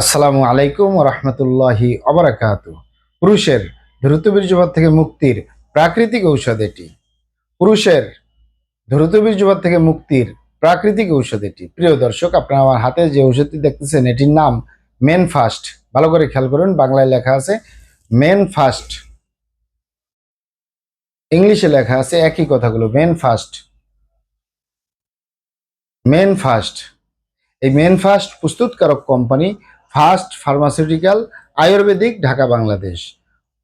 আসসালামু আলাইকুম রহমতুল্লাহি অবরাকাত পুরুষের দ্রুত থেকে মুক্তির প্রাকৃতিক ঔষধ এটি। পুরুষের দ্রুত থেকে মুক্তির প্রাকৃতিক ঔষধ এটি। প্রিয় দর্শক, আপনারা আমার হাতে যে ঔষধটি দেখতেছেন, এটির নাম মেন ফাস্ট ভালো করে খেয়াল করুন, বাংলায় লেখা আছে মেন ফাস্ট ইংলিশে লেখা আছে একই কথাগুলো মেন ফাস্ট মেন ফাস্ট এই মেন ফাস্ট প্রস্তুতকারক company First Pharmaceutical ayurvedic Dhaka, Bangladesh.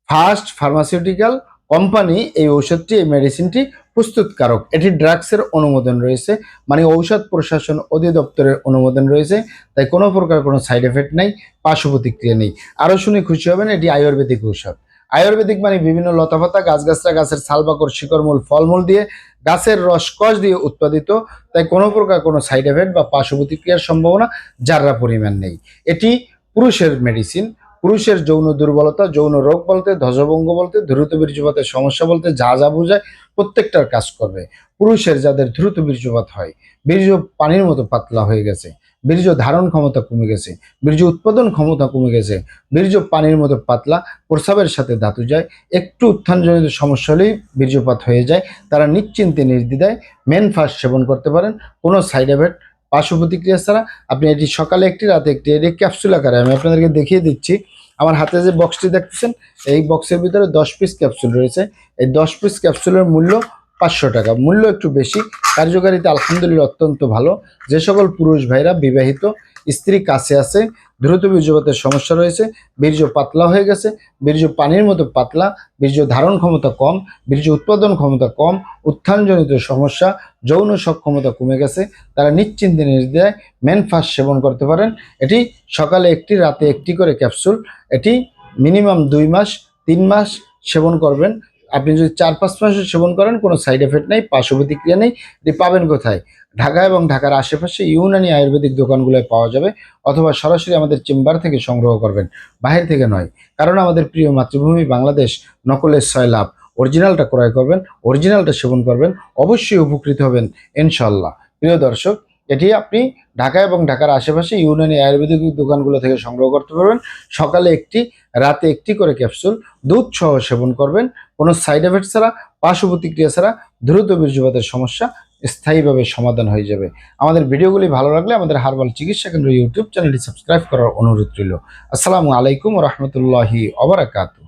First Pharmaceutical company এই ঔষধটি, এই মেডিসিনটি প্রস্তুতকারক। এটি ড্রাগসের অনুমোদন রয়েছে মানে ঔষধ প্রশাসন অধিদপ্তরের অনুমোদন রয়েছে, তাই কোনো প্রকার কোনো সাইড এফেক্ট নেই, পার্শ্ব প্রতিক্রিয়া নেই। আরও শুনে খুশি হবেন, এটি আয়ুর্বেদিক ঔষধ। আয়ুর্বেদিক মানে বিভিন্ন লতাপাতা, গাছগাছরা, গাছের ছালবাকর, শিকড়মূল, ফলমূল দিয়ে গাছের রসকস দিয়ে উৎপাদিত। তাই কোনো প্রকার কোনো সাইড এফেক্ট বা পার্শ্ব প্রতিক্রিয়ার সম্ভাবনা যাররা পরিমাণ নেই। এটি পুরুষের মেডিসিন পুরুষের যৌন দুর্বলতা, যৌন রোগ বলতে, ধ্বজভঙ্গ বলতে, দ্রুত বীর্যপাতের সমস্যা বলতে যা যা বোঝায় প্রত্যেকটার কাজ করবে। পুরুষের যাদের দ্রুত বীর্যপাত হয়, বীর্য পানির মতো পাতলা হয়ে গেছে বীর্য ধারণ ক্ষমতা কমে গেছে, বীর্য উৎপাদন ক্ষমতা কমে গেছে, বীর্য পানির মতো পাতলা প্রস্রাবের সাথে ধাতু যায়, একটু উত্থানজনিত সমস্যা হলেই বীর্যপাত হয়ে যায়, তারা নিশ্চিন্তে নির্দ্বিধায় মেন ফাস্ট সেবন করতে পারেন, কোনো সাইড এফেক্ট, পার্শ্ব প্রতিক্রিয়া ছাড়া। আপনি এটি সকালে একটি, রাতে একটি, এটি ক্যাপসুল আকারে। আমি আপনাদেরকে দেখিয়ে দিচ্ছি, আমার হাতে যে বক্সটি দেখতেছেন, এই বক্সের ভিতরে দশ পিস ক্যাপসুল রয়েছে, এই দশ পিস ক্যাপসুলের মূল্য পাঁচশো টাকা। মূল্য একটু বেশি। কার্যকারিতা আলহামদুলিল্লাহ অত্যন্ত ভালো। যে সকল পুরুষ ভাইরা বিবাহিত, স্ত্রী কাছে আছে, দ্রুত বীর্যপাতের সমস্যা রয়েছে, বীর্য পাতলা হয়ে গেছে, বীর্য পানির মতো পাতলা, বীর্য ধারণ ক্ষমতা কম, বীর্য উৎপাদন ক্ষমতা কম, উত্থানজনিত সমস্যা, যৌন সক্ষমতা কমে গেছে, তারা নিশ্চিন্তে নির্দ্বিধায় মেন ফাস্ট সেবন করতে পারেন। এটি সকালে একটি, রাতে একটি করে ক্যাপসুল, এটি মিনিমাম দুই মাস, তিন মাস সেবন করবেন। আপনি যদি চার পাঁচ মাস সেবন করেন, কোনো সাইড এফেক্ট নেই পার্শ্ব প্রতিক্রিয়া নেই এটি পাবেন কোথায়? ঢাকা এবং ঢাকার আশেপাশে ইউনানি আয়ুর্বেদিক দোকানগুলোয় পাওয়া যাবে অথবা সরাসরি আমাদের চেম্বার থেকে সংগ্রহ করবেন। বাহির থেকে নয়, কারণ আমাদের প্রিয় মাতৃভূমি বাংলাদেশ নকলের ছয় লাভ। অরিজিনালটা ক্রয় করবেন, অরিজিনালটা সেবন করবেন, অবশ্যই উপকৃত হবেন ইনশাল্লাহ প্রিয় দর্শক এটি আপনি ঢাকা এবং ঢাকার আশেপাশে ইউনানি আয়ুর্বেদিক দোকানগুলো থেকে সংগ্রহ করতে পারবেন। সকালে একটি, রাতে একটি করে ক্যাপসুল দুধ সহ সেবন করবেন। কোনো সাইড এফেক্ট ছাড়া, পার্শ্ব প্রতিক্রিয়া ছাড়া দ্রুত বীর্যপাতের সমস্যা স্থায়ীভাবে সমাধান হয়ে যাবে। আমাদের ভিডিওগুলি ভালো লাগলে আমাদের হারবাল চিকিৎসা কেন্দ্র ইউটিউব চ্যানেলটি সাবস্ক্রাইব করার অনুরোধ রইল। আসসালামু আলাইকুম রহমতুল্লাহি অবরাকাতু